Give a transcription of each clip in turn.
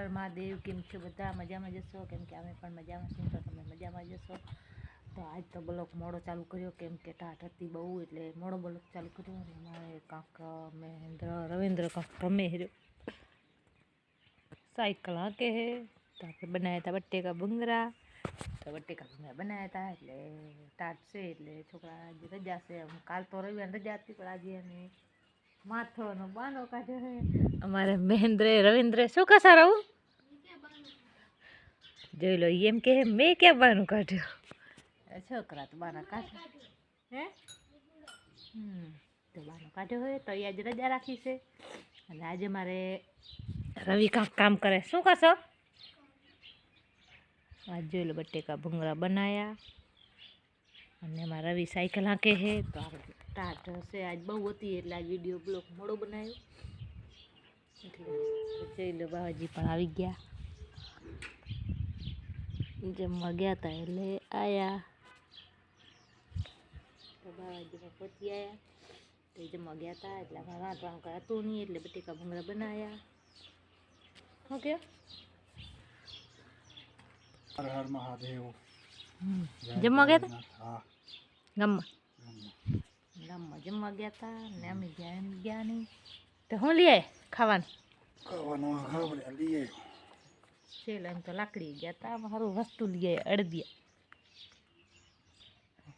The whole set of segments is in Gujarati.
હર મહાદેવ કેમ છો બધા મજામાં જશો? કેમ કે અમે પણ મજામાં છીએ, તો તમે મજામાં જશો? તો આજ તો બ્લોક મોડો ચાલુ કર્યો, કેમ કે ટાટ હતી બહુ, એટલે મોડો બ્લોક ચાલુ કર્યો અને મારે કાંક મહેન્દ્ર રવિન્દ્ર કાંક રમે રહ્યો સાયકલ હાંકે હે તો આપણે બનાવ્યા હતા બટેકા ભૂંગરા. તો બટેકા ભૂંગરા બનાવ્યા હતા, એટલે ટાટ છે, એટલે છોકરા આજે રજા છે. આમ કાલ તો રવિવાર રજા હતી, પણ આજે એને માથોનો બાનો કાઢ્યો છે. અમારે મહેન્દ્રે રવિન્દ્રે શું કસા રહું જોઈ લો એમ કે મેં ક્યાં બાનું કાઢ્યું? છોકરા તો બાના કાઢે. હે? હમ તો બાનો કાઢ્યો હોય તો આજે રજા રાખી છે. અને આજે મારે રવિ કાંક કામ કરે. શું કરશો? આજ જોઈ લો બટેકા ભૂંગળા બનાયા. અને એમાં રવિ સાયકલ હાંકે છે તો આપણે ટાટ હશે આજ બહુ હતી એટલે આજ વીડિયો બ્લોક મોડો બનાવ્યો. એટલે જઈ લો બાવાજી પણ આવી ગયા. જમવા ગયા હતા એટલે આયા. તો બાવાજીમાં પહોંચી આવ્યા તો જમવા ગયા હતા એટલે રાંધવાનું કાંઈ હતું નહીં એટલે બટેકા ભૂંગળા બનાવ્યા ઓકે હર હર મહાદેવ. જમવા ગયા હતા ગામમાં. ગામમાં જમવા ગયા હતા ને અમે ગયા એમ ગયા નહીં. તો હું લઈ આય ખાવાનું? ખાવાનું લઈએ છેલ્લે એમ તો લાકડી ગયા હતા સારું વસ્તુ લઈ અડદિયા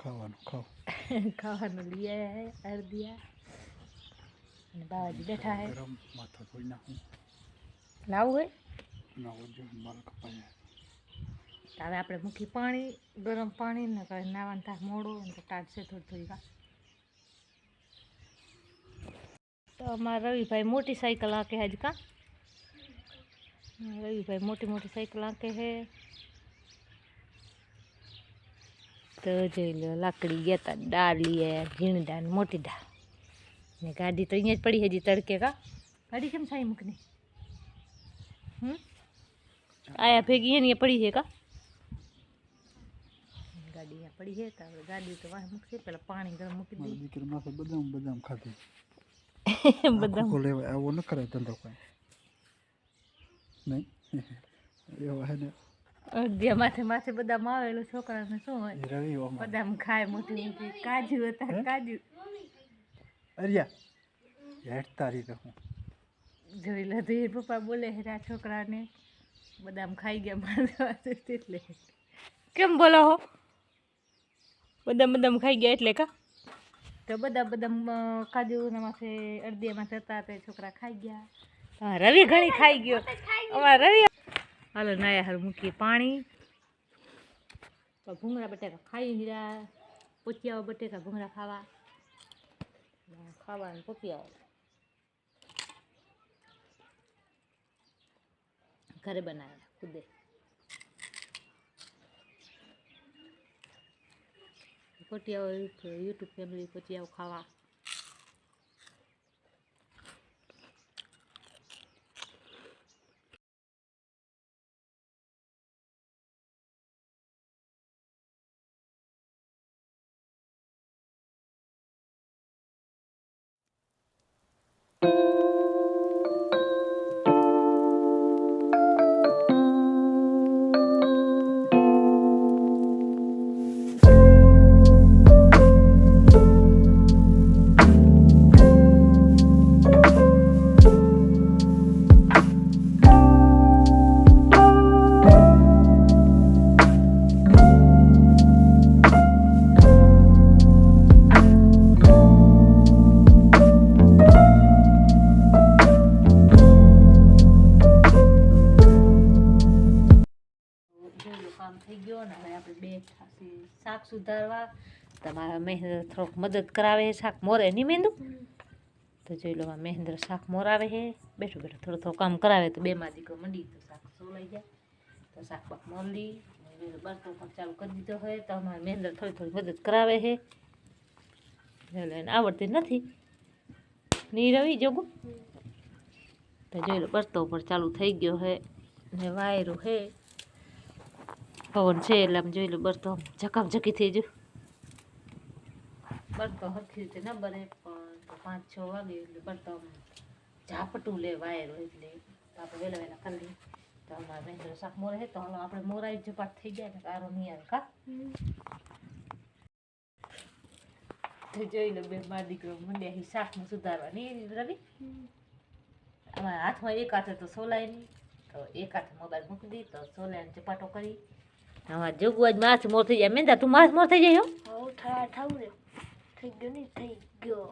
ખાવાનું ખાવ. ખાવાનું અડદિયા અને બાવાજી બેઠા હે. માથા ધોઈ નાખું. લાવું હોય ના ઓજો માલ કપાય હવે આપણે મૂકી પાણી ગરમ પાણી ને નાવાનું થાય મોડું અને તો કાઢશે થોડી થોડી વાર તો અમારા રવિભાઈ મોટી સાયકલ આંકે આજ કાં રવિભાઈ મોટી મોટી સાયકલ આંકે છે તો જોઈ લો લાકડી ગયા તા દાળ લઈ આવ્યા ઝીણી દાળ ને મોટી દાળ ને ગાડી તો અહીંયા જ પડી હજી તડકે કા ગાડી કેમ સાઈ મૂકની હમ આયા ભેગી એની પડી છે કા ગાડી અહીંયા પડી છે તો આપણે ગાડી તો વાહ મૂકશે પેલા પાણી ગરમ મૂકી મારી દઈએ દીકરી માથે બદામ બદામ ખાધી બધા બોલે આવો ન કરે ધંધો કોઈ નહીં એવા હે ને અડધિયા માથે માથે બધા આવેલું છોકરાને શું હોય રવિ બદામ ખાય મોટી મોટી કાજુ હતા કાજુ અરિયા હેઠતા રીતે હું જોઈ લો તો એ પપ્પા બોલે હેરા છોકરાને બદામ ખાઈ ગયા માથે એટલે કેમ બોલો હો બદામ બદામ ખાઈ ગયા એટલે કા તો બધા બદામ અ, કાજુ ના માથે અડદિયામાં હતા તે છોકરા ખાઈ ગયા હા રવિ ઘણી ખાઈ ગયો અમારા રવિ હાલો નાયા હાલ મૂકીએ પાણી તો ભૂંગળા બટેકા ખાઈ હીરા પોચિયાઓ બટેકા ભૂંગળા ખાવા ખાવાનું પોપિયાઓ ઘરે બનાવ્યા ખુદે પોટિયાઓ યુટ્યુબ ફેમિલી પટિયાઓ ખાવા. મહેન્દ્ર થોડોક મદદ કરાવે છે શાક મોરે નહીં મેંદું? તો જોઈ લો મહેન્દ્ર શાક મોરાવે છે. બેઠો બેઠો, થોડું થોડું કામ કરાવે તો બે માં દીકરો મંડી તો શાક સોલાઈ જાય. તો શાક પાક મોરલી બરતો પણ ચાલુ કરી દીધો હોય તો અમારે મહેન્દ્ર થોડી થોડી મદદ કરાવે છે. એને આવડતી નથી. ની રવિ જોગું તો જોઈ લો, બરતો પણ ચાલુ થઈ ગયો છે. ને વાયરું છે. પવન છે એટલે આમ જોઈ લો, બરતો ઝકામ ઝકી થઈ ગયું. બરતો હરખી રીતે ન બને, પણ પાંચ છ વાગે એટલે આમ ઝાપટું લે વાયરો એટલે તો આપણે વહેલા વહેલા કરી લઈએ. અમારે મહેન્દ્ર શાક મોરે છે તો હાલો આપણે મોરાઈ ઝપાટ થઈ જાય ને, કારો નહીં આવે, કા? તો જોઈ લો બે મારા દીકરો મંડ્યા શાકમાં સુધારવા નહીં રવિ? અમારા હાથમાં એક હાથે તો સોલાય નહીં તો એક હાથે મોબાઈલ મૂકી દી, તો સોલાય ચપાટો કરી. અમારે જોગું આજ માથ મોર થઈ જાય. મેંદા, તું માસ મોર થઈ જાય હો. થાવું રે થઈ ગયો નહીં થઈ ગયો.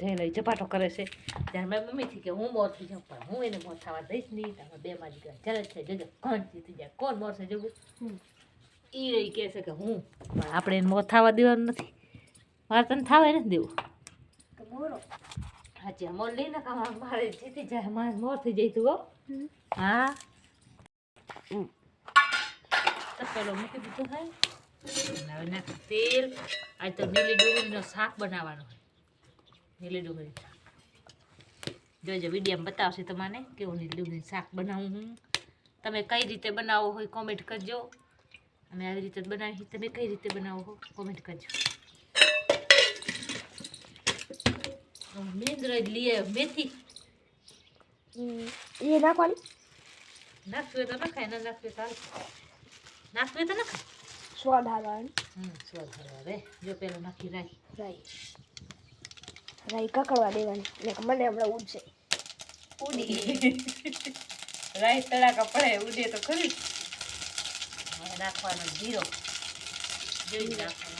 જઈ લઈ ચપાટો કરે છે. ત્યારે મારી મમ્મીથી કે હું મોરથી જાઉં પણ હું એને મોર થવા દઈશ નહીં. તમે બે માં દીકરા ચાલે છે. જોજો કોણ જીતી જાય કોણ મોર છે જોગું એ રહી કહે છે કે હું પણ આપણે એને મોર થવા દેવાનું નથી. મારે તને થાવે નથી દેવું. તો હાજી મોર લઈને કામ મારે જીતી જાય મારે મોર થઈ જાય તું હો. હા. પેલો મૂકી દીધું હોય હવે નાખ તેલ આજ તો નીલી ડુંગળીનો શાક બનાવવાનો હોય. નીલી ડુંગળી જોજો વિડીયોમાં બતાવશે તમને કેવું નીલી ડુંગળી શાક બનાવું હું. તમે કઈ રીતે બનાવો હોય કોમેન્ટ કરજો. અમે આવી રીતે જ બનાવી તમે કઈ રીતે બનાવો હો કોમેન્ટ કરજો. મેંદ્ર જ લઈએ મેથી. એ નાખવાની. નાખવી તો નખાય ના નાખવી તો. નાખવી તો નખાય. સ્વાદ આવે સ્વાદ આવે જો પેલો નાખી રાઈ રાઈ. રાઈ કકડવા દેવાની. મને હમણાં ઉડશે રાઈ તળાકા પડે ઉડે તો ખરી. હવે નાખવાનો જીરો. જોઈ નાખવાનો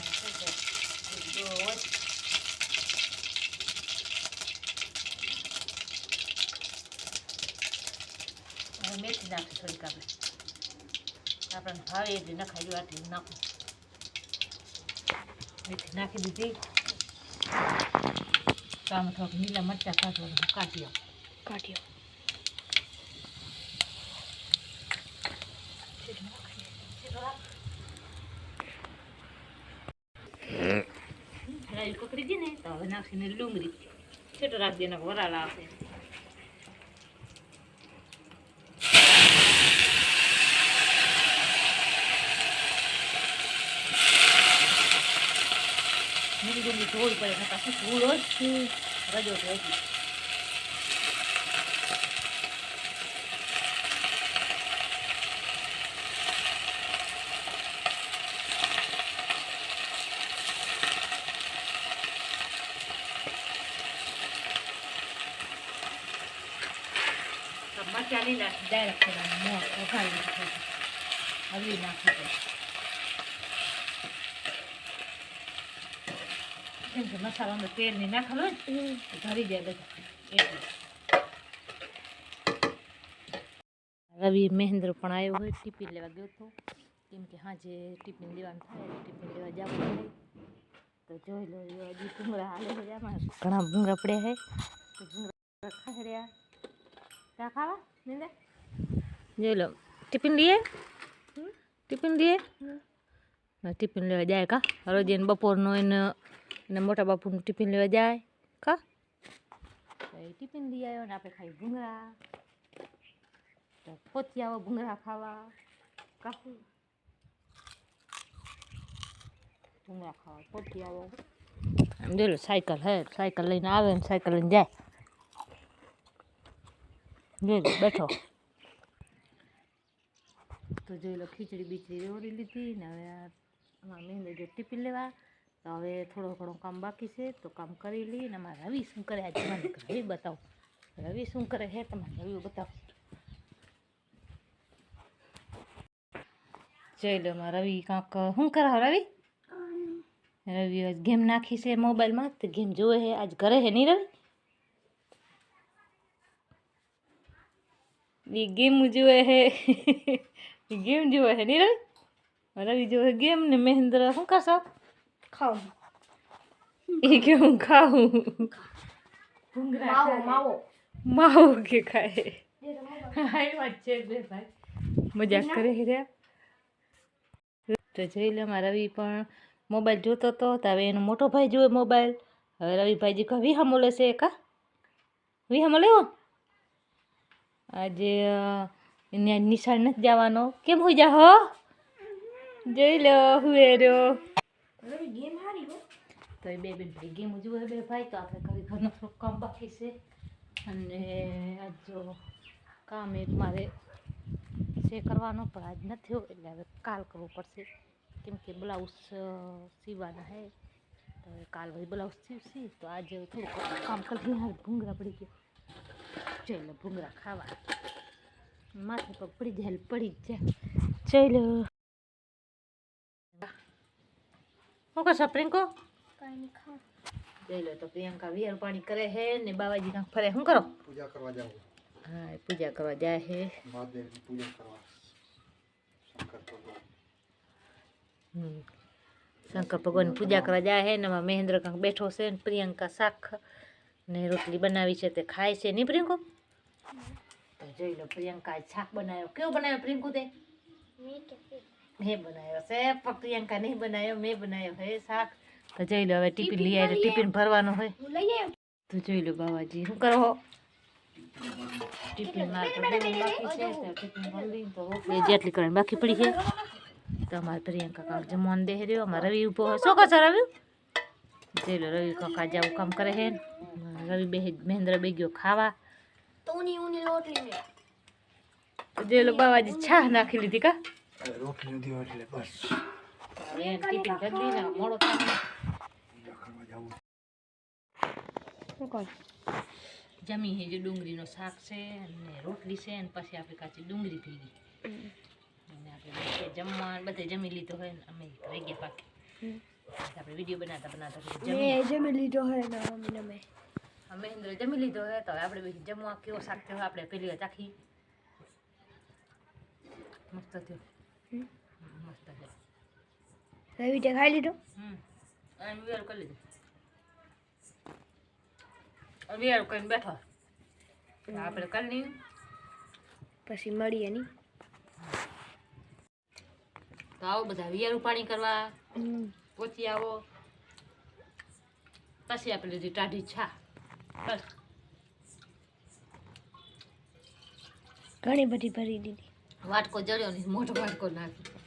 મેથી નાખી થોડીક આપણે. આપણને ભાવે એટલી નખાઈ આટલી નાખું. મેથી નાખી દીધી. તો આમાં થોડાક લીલા મરચાં કાઢવાનું કાઢી રાઈ પકડી દી ને તો હવે નાખીને ડુંગળી છેટો રાખી દેના વરાળ આવશે. મીઠી ડુંગળી ધોવી પડે ને પાછી ધૂળ હોય. રજો મરચાં નહીં નાખી ડાયરેક્ટ મોટ વઘારી નાખી હળવી નાખી કેમ કે મસાલો અંદર તેલ નહીં નાખેલો ને ધરી જાય બધા. રવિ મહેન્દ્ર પણ આવ્યો હોય ટિફિન લેવા ગયો હતો. કેમ કે હાજે ટિફિન લેવાનું થાય ટિફિન લેવા જવું પડે. તો જોઈ લો હજી ભૂંગળા હાલે છે આમાં ઘણા ભૂંગળા પડ્યા છે. તો ભૂંગળા રહ્યા. ચા ખાવા નિંદા? જોઈ લો ટિફિન લઈએ ટિફિન લઈએ ટિફિન લેવા જાય કા? રોજ એને બપોરનો એને એને મોટા બાપુનું ટિફિન લેવા જાય કા? ટિફિન લઈ આવ્યો ને આપણે ખાઈ ભૂંગળા પોતી આવો ભૂંગળા ખાવા કાકુ ભૂંગળા ખાવા પોતી આવો એમ જોઈ લો, સાયકલ હે, સાયકલ લઈને આવે ને સાયકલ લઈને જાય. જોઈ લો, બેઠો. તો જોઈ લો, ખીચડી બીચડી રેવડી લીધી ને હવે અમારા મહેન્દ્ર જો ટિફિન લેવા, તો હવે થોડો ઘણો કામ બાકી છે, તો કામ કરી લઈ ને અમારા રવિ શું કરે આજે મને રવિ બતાવો. રવિ શું કરે છે તમારે રવિ બતાવો. જોઈ લો મારા રવિ કાંક શું કરાવ રવિ? રવિ આજ ગેમ નાખી છે મોબાઈલમાં, તો ગેમ જોવે છે આજ ઘરે છે નહીં રવિ? એ ગેમ જુએ છે એ ગેમ જુએ છે નહીં રવિ? રવિ જોવે ગેમ ને મહેન્દ્ર શું કરશો ખાવ. એ કે હું ખાઉં માવો માવો. માવો કે ખાય. હાઈ વાત છે બે ભાઈ. મજાક કરે રે. તો જોઈ લે મારા રવિ પણ મોબાઈલ જોતો હતો તો હવે એનો મોટો ભાઈ જોવે મોબાઈલ. હવે રવિભાઈજી કહે વિહામો લેશે કા? વિહામો લેવો આજે નિશાળ નથી જવાનો. કેમ હોઈ જા હો? જોઈ લો હુએ રહ્યો ગેમ હારી હો. તો એ બે બેન ભાઈ ગેમ જુએ બે ભાઈ, તો આપણે ઘરે ઘરનું થોડું કામ બાકી છે. અને આજ જો કામ એક મારે છે કરવાનો, પણ આજ નથી હોય, એટલે હવે કાલ કરવું પડશે. કેમ કે બ્લાઉઝ સીવાના હે. તો કાલ ભાઈ બ્લાઉઝ સીવશી, તો આજે થોડુંક કામ કરી હાલ ભૂંગરા પડી ગયો. ચાલો ભૂંગરા ખાવા. માથે પગ પડી જાય પડી જાય. ચાલો શું કરશો પ્રિયંકો જઈ લો તો પ્રિયંકા વિયર પાણી કરે હે ને બાબાજી કાંક ફરે. શું કરો? પૂજા કરવા જાવ હા પૂજા કરવા જાય હે મહાદેવની પૂજા કરવા. શંકર ભગવાન. હમ. શંકર ભગવાનની પૂજા કરવા જાય હે ને એમાં મહેન્દ્ર કાંક બેઠો છે ને પ્રિયંકા શાક ને રોટલી બનાવી છે તે ખાય છે. નહીં પ્રિયંકો? તો જોઈ લો પ્રિયંકા શાક બનાવ્યો. કેવો બનાવ્યો પ્રિયંકુ તે? મેં બનાવ્યો છે પણ પ્રિયંકા નહીં બનાવ્યો મેં બનાવ્યો હે શાક. તો જોઈ લો હવે ટિફિન લઈ આવ્યો ટિફિન ભરવાનો હોય. તો જોઈ લો બાવાજી શું કરો ટિફિન જેટલી કરવાની બાકી પડી છે. તો અમારે પ્રિયંકા કાંક જમવાનું દે રહ્યો અમારે રવિ ઊભો શું કહો છો રવિ? જોઈ લો રવિ કાકા જેવું કામ કરે છે રવિ બે મહેન્દ્ર બે ગયો ખાવા. તો ઉની ઉની લોટલી મેં જોઈ લો બાબાજી છા નાખી લીધી કા? રોટલી દીધો એટલે બસ જમી છે જે ડુંગળીનો શાક છે અને રોટલી છે અને પછી આપણે કાચી ડુંગળી ગઈ અને આપણે જમવા બધે જમી લીધો હોય ને અમે રહી ગયા પાકે આપણે વીડિયો બનાવતા બનાવતા જમી લીધો હોય ને અમે અમે મહેન્દ્ર જમી લીધો હોય તો આપણે જમવા કેવો શાક થયો આપણે પેલી વાર ચાખી. મસ્ત થયો રવિ તે ખાઈ લીધો? વિયાર કરી લીધું. વિયાર કરીને બેઠો. આપણે કરી પછી મળીએ નહીં. તો આવો બધા વિયારું પાણી કરવા. પોચી આવો. પછી આપણે લીધી ટાઢી છા. બસ. ઘણી બધી ભરી દીધી. વાટકો જડ્યો નહીં મોટો વાટકો નાખી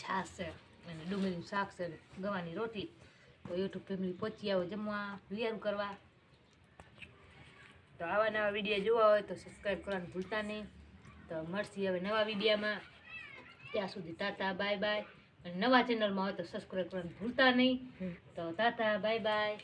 છાશ છે અને ડુંગળીનું શાક છે ગવાની રોટી. તો યુટ્યુબ ફેમિલી પહોંચી આવો જમવા વિયારું કરવા. તો આવા નવા વીડિયો જોવા હોય તો સબસ્ક્રાઈબ કરવાનું ભૂલતા નહીં. તો મળશે હવે નવા વિડીયામાં. ત્યાં સુધી તાતા બાય બાય. અને નવા ચેનલમાં હોય તો સબસ્ક્રાઈબ કરવાનું ભૂલતા નહીં. તો તાતા બાય બાય.